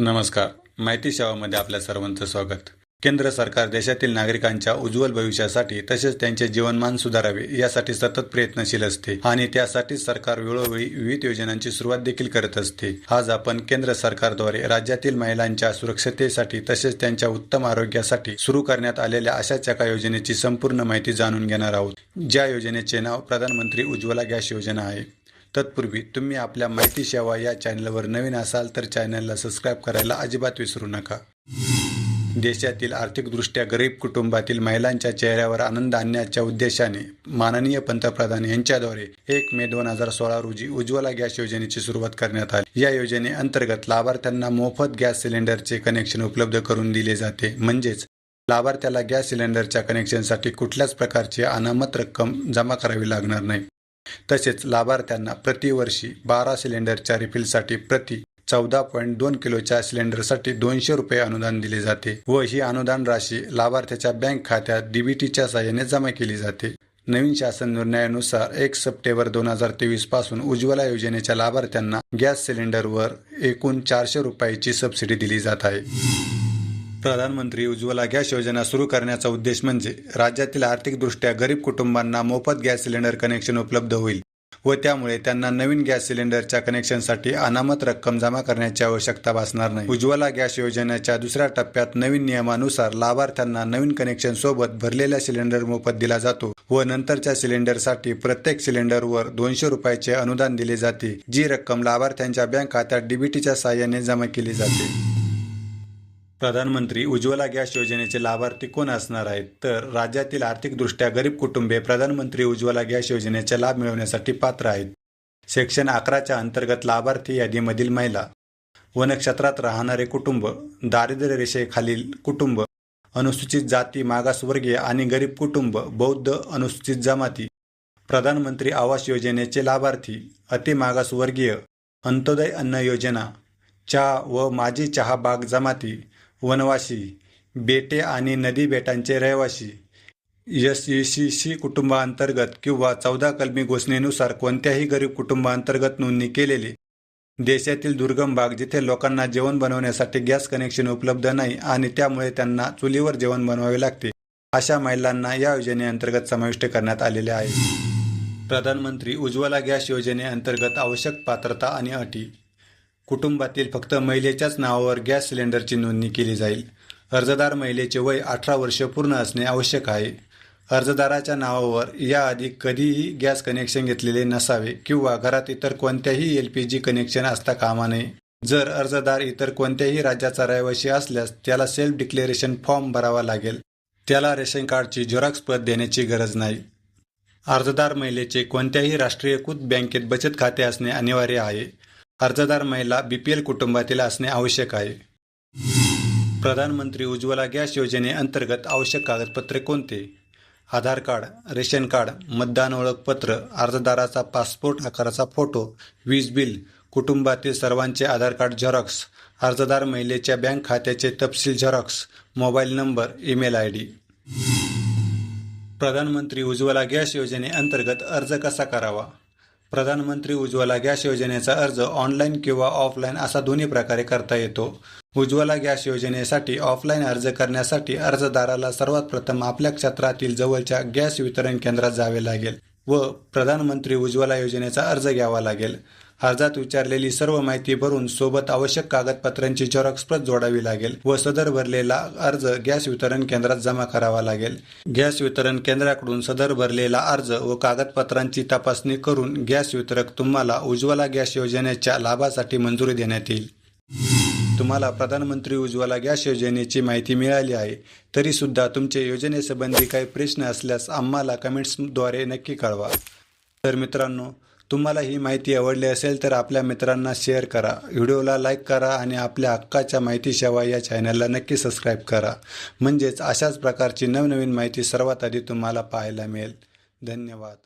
नमस्कार. माहिती सेवामध्ये आपल्या सर्वांचं स्वागत. केंद्र सरकार देशातील नागरिकांच्या उज्ज्वल भविष्यासाठी तसेच त्यांचे जीवनमान सुधारावे यासाठी सतत प्रयत्नशील असते आणि त्यासाठीच सरकार वेळोवेळी विविध योजनांची सुरुवात देखील करत असते. आज आपण केंद्र सरकारद्वारे राज्यातील महिलांच्या सुरक्षतेसाठी तसेच त्यांच्या उत्तम आरोग्यासाठी सुरू करण्यात आलेल्या अशाच एका योजनेची संपूर्ण माहिती जाणून घेणार आहोत. ज्या योजनेचे नाव प्रधानमंत्री उज्ज्वला गॅस योजना आहे. तत्पूर्वी तुम्ही आपल्या माहिती सेवा या चॅनलवर नवीन असाल तर चॅनलला सबस्क्राईब करायला अजिबात विसरू नका. देशातील आर्थिकदृष्ट्या गरीब कुटुंबातील महिलांच्या चेहऱ्यावर आनंद आणण्याच्या उद्देशाने माननीय पंतप्रधान यांच्याद्वारे एक मे दोन हजार सोळा रोजी उज्ज्वला गॅस योजनेची सुरुवात करण्यात आली. या योजनेअंतर्गत लाभार्थ्यांना मोफत गॅस सिलेंडरचे कनेक्शन उपलब्ध करून दिले जाते. म्हणजेच लाभार्थ्याला गॅस सिलेंडरच्या कनेक्शनसाठी कुठल्याच प्रकारची अनामत रक्कम जमा करावी लागणार नाही. तसेच लाभार्थ्यांना प्रतिवर्षी बारा सिलेंडरच्या रिफिलसाठी प्रति चौदा पॉईंट दोन किलोच्या सिलेंडरसाठी दोनशे रुपये अनुदान दिले जाते व ही अनुदान राशी लाभार्थ्याच्या बँक खात्यात डीबीटीच्या साहाय्याने जमा केली जाते. नवीन शासन निर्णयानुसार एक सप्टेंबर दोन हजार तेवीसपासून उज्ज्वला योजनेच्या लाभार्थ्यांना गॅस सिलेंडरवर एकूण चारशे रुपयाची सबसिडी दिली जात आहे. प्रधानमंत्री उज्ज्वला गॅस योजना सुरू करण्याचा उद्देश म्हणजे राज्यातील आर्थिकदृष्ट्या गरीब कुटुंबांना मोफत गॅस सिलेंडर कनेक्शन उपलब्ध होईल व त्यामुळे त्यांना नवीन गॅस सिलेंडरच्या कनेक्शनसाठी अनामत रक्कम जमा करण्याची आवश्यकता भासणार नाही. उज्ज्वला गॅस योजनेच्या दुसऱ्या टप्प्यात नवीन नियमानुसार लाभार्थ्यांना नवीन कनेक्शन सोबत भरलेला सिलेंडर मोफत दिला जातो व नंतरच्या सिलेंडरसाठी प्रत्येक सिलेंडरवर दोनशे रुपयाचे अनुदान दिले जाते जी रक्कम लाभार्थ्यांच्या बँक खात्यात डीबीटीच्या साहाय्याने जमा केली जाते. प्रधानमंत्री उज्ज्वला गॅस योजनेचे लाभार्थी कोण असणार आहेत? तर राज्यातील आर्थिकदृष्ट्या गरीब कुटुंबे प्रधानमंत्री उज्ज्वला गॅस योजनेचा लाभ मिळवण्यासाठी पात्र आहेत. सेक्शन अकराच्या अंतर्गत लाभार्थी यादीमधील महिला वनक्षेत्रात राहणारे कुटुंब दारिद्र्य रेषेखालील कुटुंब अनुसूचित जाती मागासवर्गीय आणि गरीब कुटुंब बौद्ध अनुसूचित जमाती प्रधानमंत्री आवास योजनेचे लाभार्थी अति मागासवर्गीय अंत्योदय अन्न योजना चहा व माझी चहा बाग जमाती वनवासी बेटे आणि नदी बेटांचे रहिवासी. एस ई सी सी कुटुंबांतर्गत किंवा चौदा कलमी घोषणेनुसार कोणत्याही गरीब कुटुंबांतर्गत नोंदणी केलेली. देशातील दुर्गम भाग जिथे लोकांना जेवण बनवण्यासाठी गॅस कनेक्शन उपलब्ध नाही आणि त्यामुळे त्यांना चुलीवर जेवण बनवावे लागते अशा महिलांना या योजनेअंतर्गत समाविष्ट करण्यात आलेले आहे. प्रधानमंत्री उज्ज्वला गॅस योजनेअंतर्गत आवश्यक पात्रता आणि अटी. कुटुंबातील फक्त महिलेच्याच नावावर गॅस सिलेंडरची नोंदणी केली जाईल. अर्जदार महिलेचे वय अठरा वर्ष पूर्ण असणे आवश्यक आहे. अर्जदाराच्या नावावर याआधी कधीही गॅस कनेक्शन घेतलेले नसावे किंवा घरात इतर कोणत्याही एल पी जी कनेक्शन असता कामा नये. जर अर्जदार इतर कोणत्याही राज्याचा रहिवासी असल्यास त्याला सेल्फ डिक्लेरेशन फॉर्म भरावा लागेल. त्याला रेशन कार्डची झेरॉक्स प्रत देण्याची गरज नाही. अर्जदार महिलेचे कोणत्याही राष्ट्रीयकृत बँकेत बचत खाते असणे अनिवार्य आहे. अर्जदार महिला बीपीएल कुटुंबातील असणे आवश्यक आहे. प्रधानमंत्री उज्ज्वला गॅस योजनेअंतर्गत आवश्यक कागदपत्रे कोणते? आधार कार्ड रेशन कार्ड मतदान ओळखपत्र अर्जदाराचा पासपोर्ट आकाराचा फोटो वीज बिल कुटुंबातील सर्वांचे आधार कार्ड झेरॉक्स अर्जदार महिलेच्या बँक खात्याचे तपशील xerox mobile number email ID. प्रधानमंत्री उज्ज्वला गॅस योजनेअंतर्गत अर्ज कसा करावा? प्रधानमंत्री उज्ज्वला गॅस योजनेचा अर्ज ऑनलाईन किंवा ऑफलाईन असा दोन्ही प्रकारे करता येतो. उज्ज्वला गॅस योजनेसाठी ऑफलाईन अर्ज करण्यासाठी अर्जदाराला सर्वात प्रथम आपल्या क्षेत्रातील जवळच्या गॅस वितरण केंद्रात जावे लागेल व प्रधानमंत्री उज्ज्वला योजनेचा अर्ज घ्यावा लागेल. अर्जात विचारलेली सर्व माहिती भरून सोबत आवश्यक कागदपत्रांची झेरॉक्स जोडावी लागेल व सदर भरलेला अर्ज गॅस वितरण केंद्रात जमा करावा लागेल. गॅस वितरण केंद्राकडून सदर भरलेला अर्ज व कागदपत्रांची तपासणी करून गॅस वितरक तुम्हाला उज्ज्वला गॅस योजनेच्या लाभासाठी मंजुरी देण्यात येईल. तुम्हाला प्रधानमंत्री उज्ज्वला गॅस योजनेची माहिती मिळाली आहे तरी सुद्धा तुमचे योजनेसंबंधी काही प्रश्न असल्यास आम्हाला कमेंट्सद्वारे नक्की कळवा. तर मित्रांनो तुम्हाला ही माहिती आवडली असेल तर आपल्या मित्रांना शेअर करा. व्हिडिओला लाईक करा आणि आपल्या हक्काच्या माहिती शेवा या चॅनलला नक्की सबस्क्राईब करा. म्हणजेच अशाच प्रकारची नवनवीन माहिती सर्वात आधी तुम्हाला पाहायला मिळेल. धन्यवाद.